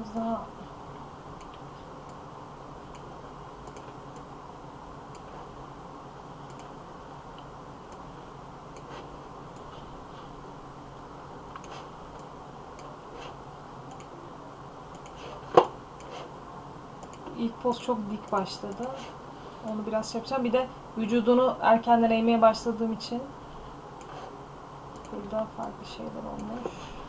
Biraz daha İlk poz çok dik başladı. Onu biraz şey yapacağım. Bir de vücudunu erkenden eğmeye başladığım için burada farklı şeyler olmuş.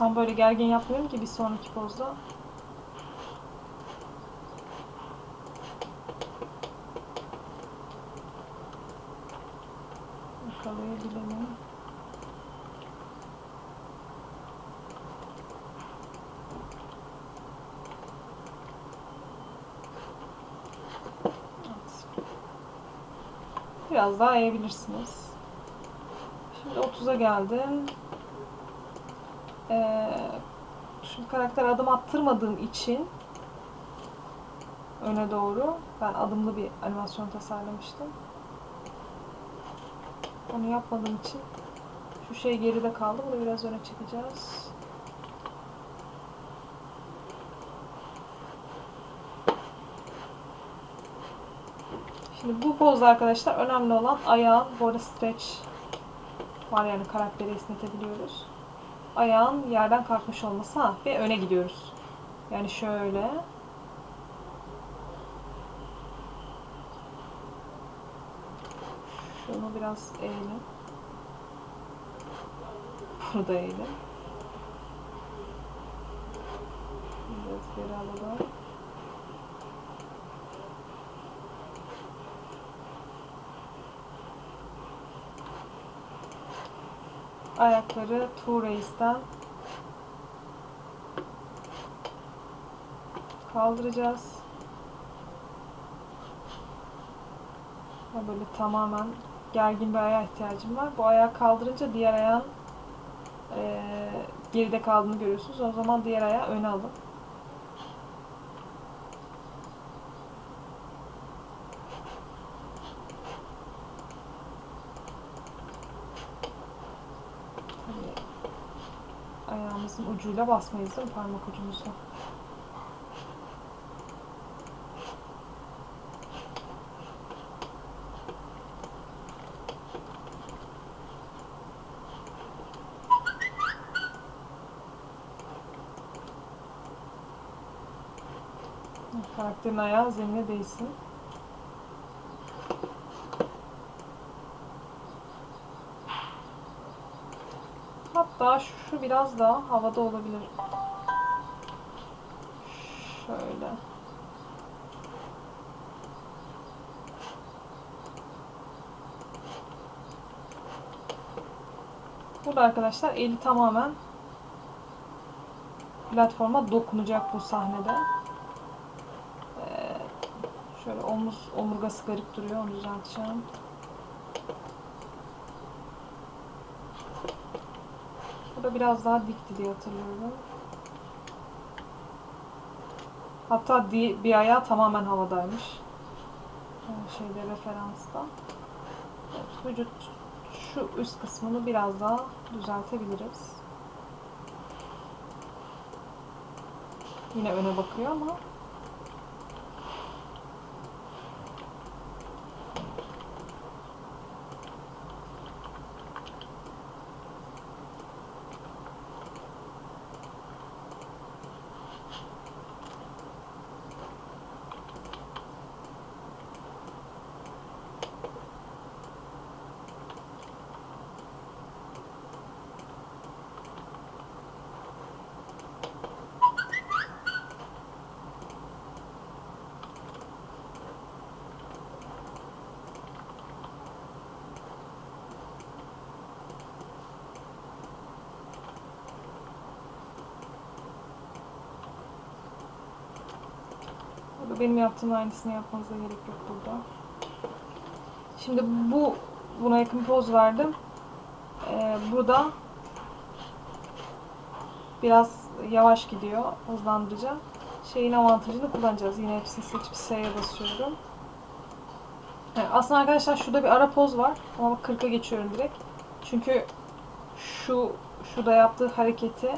Tam böyle gergin yapmıyorum ki bir sonraki pozda. Yakalayabilelim. Evet. Biraz daha eğebilirsiniz. Şimdi 30'a geldim. Ee, şimdi karakter adım attırmadığım için öne doğru ben adımlı bir animasyon tasarlamıştım. Onu yapmadığım için şu şey geride kaldı. Bunu biraz öne çekeceğiz. Şimdi bu pozda arkadaşlar önemli olan ayağın bu arada stretch var yani karakteri esnetebiliyoruz ayağın yerden kalkmış olması. Ha, ve öne gidiyoruz. Yani şöyle. Şunu biraz eğelim. Bunu da eğelim. Biraz geri alalım. Ayakları Two Race'den kaldıracağız. Böyle tamamen gergin bir ayağa ihtiyacım var. Bu ayağı kaldırınca diğer ayağın e, geride kaldığını görüyorsunuz. O zaman diğer ayağı öne alın. Ayağımızın ucuyla basmayız değil mi? Parmak ucumuzla. Karakterin ayağı zemine değsin. Hatta şu biraz daha havada olabilir. Şöyle. Burada arkadaşlar eli tamamen platforma dokunacak bu sahnede. Ee, şöyle omuz omurgası garip duruyor. Onu düzelteceğim. Bu da biraz daha dikti diye hatırlıyorum. Hatta bir ayağı tamamen havadaymış. Şeyde referansta. Evet, vücut şu üst kısmını biraz daha düzeltebiliriz. Yine öne bakıyor ama Benim yaptığım aynısını yapmanıza gerek yok burada. Şimdi bu buna yakın poz verdim. Ee, burada biraz yavaş gidiyor. Hızlandıracağım. Şeyin avantajını kullanacağız. Yine hepsini seçip S'ye basıyorum. Evet, aslında arkadaşlar şurada bir ara poz var. Ama bak 40'a geçiyorum direkt. Çünkü şu şurada yaptığı hareketi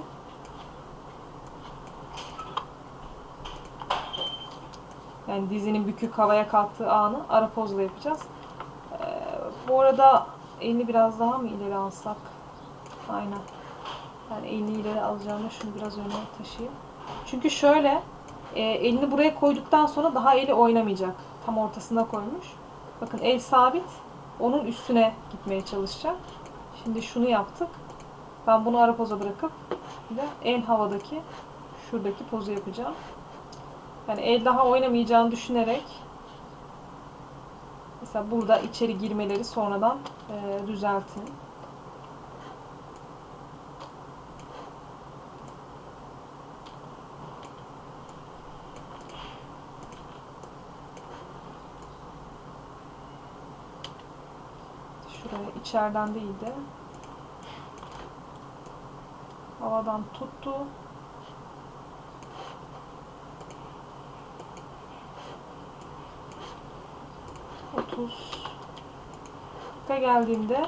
yani dizinin bükük havaya kalktığı anı ara pozla yapacağız. Ee, bu arada elini biraz daha mı ileri alsak? Aynen. Yani elini ileri alacağımda şunu biraz öne taşıyayım. Çünkü şöyle e, elini buraya koyduktan sonra daha eli oynamayacak. Tam ortasına koymuş. Bakın el sabit. Onun üstüne gitmeye çalışacak. Şimdi şunu yaptık. Ben bunu ara poza bırakıp bir de en havadaki şuradaki pozu yapacağım. Yani el daha oynamayacağını düşünerek mesela burada içeri girmeleri sonradan e, düzeltin. Şuraya içeriden değil de havadan tuttu. Otuz da geldiğimde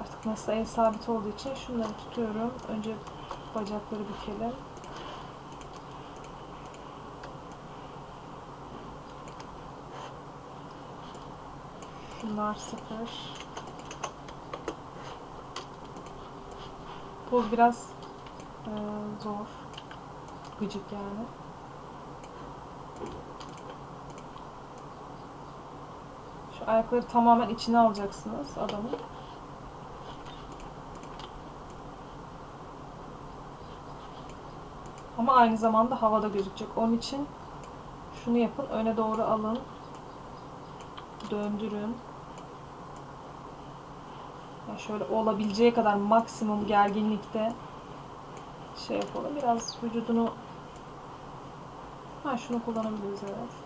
artık nasıl el sabit olduğu için şunları tutuyorum. Önce bacakları bükelim. Şunlar sıfır. Poz biraz e, zor. Gıcık yani. Şu ayakları tamamen içine alacaksınız adamın. Ama aynı zamanda havada gözükecek. Onun için şunu yapın. Öne doğru alın. Döndürün. Yani şöyle olabileceği kadar maksimum gerginlikte şey yapalım. Biraz vücudunu ha şunu kullanabiliriz evet.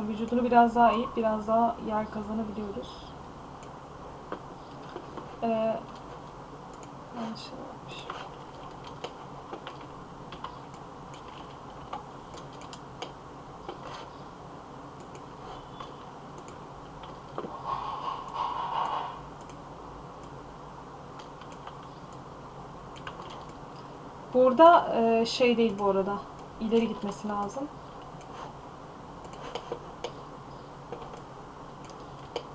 Ha, vücudunu biraz daha eğip biraz daha yer kazanabiliyoruz. Ee, şey. Burada e, şey değil bu arada. İleri gitmesi lazım.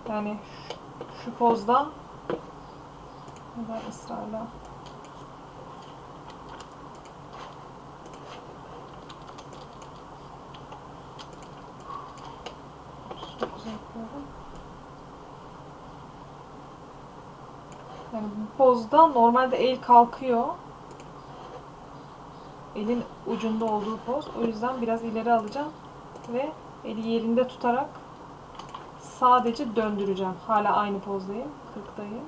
Yani şu, pozda neden ısrarla. Yani bu pozda normalde el kalkıyor. Elin ucunda olduğu poz. O yüzden biraz ileri alacağım ve eli yerinde tutarak sadece döndüreceğim. Hala aynı pozdayım. 40'dayım.